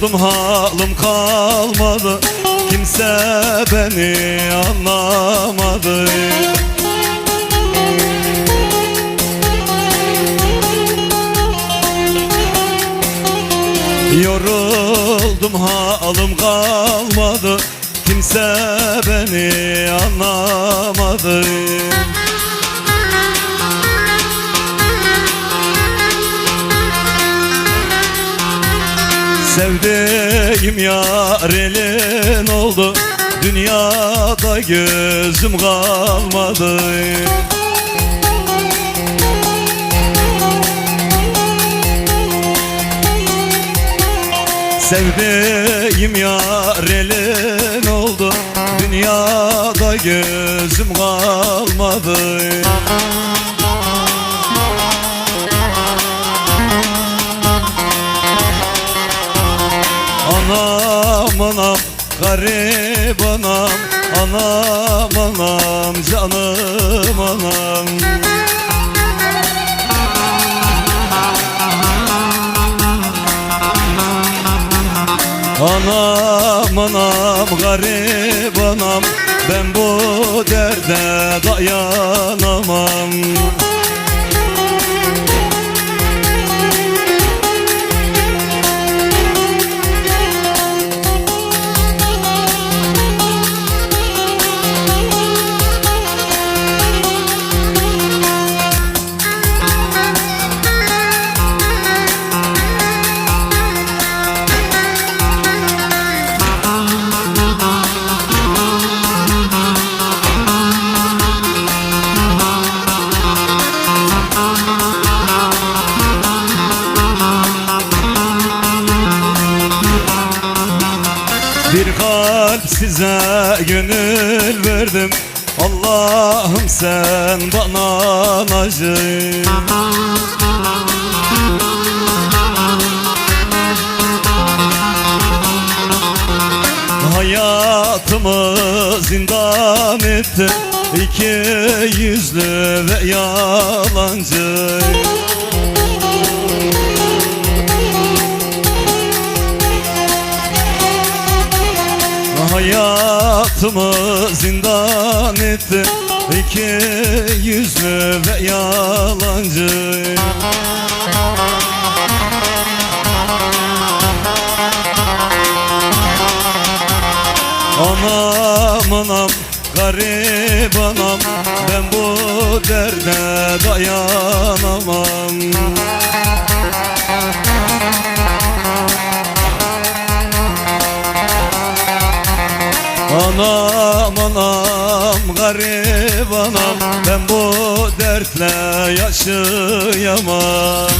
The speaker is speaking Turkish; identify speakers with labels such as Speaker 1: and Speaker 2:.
Speaker 1: Yoruldum halim kalmadı. Kimse beni anlamadı. Yoruldum halim kalmadı. Kimse beni anlamadı Sevdiğim yar elin oldu. Dünyada gözüm kalmadı. Sevdiğim yar elin oldu. Dünyada gözüm kalmadı Anam garip anam Anam anam canım anam. Anam anam garip anam Ben bu derde dayanamam Kalp size gönül verdim. Allah'ım sen bana acı Hayatımı zindan etti. İki yüzlü ve yalancı Hayatımı zindan etti. İki yüzlü ve yalancı. Anam anam garip anam Ben bu derde dayanamam Anam anam garip anam. Ben bu dertle yaşayamam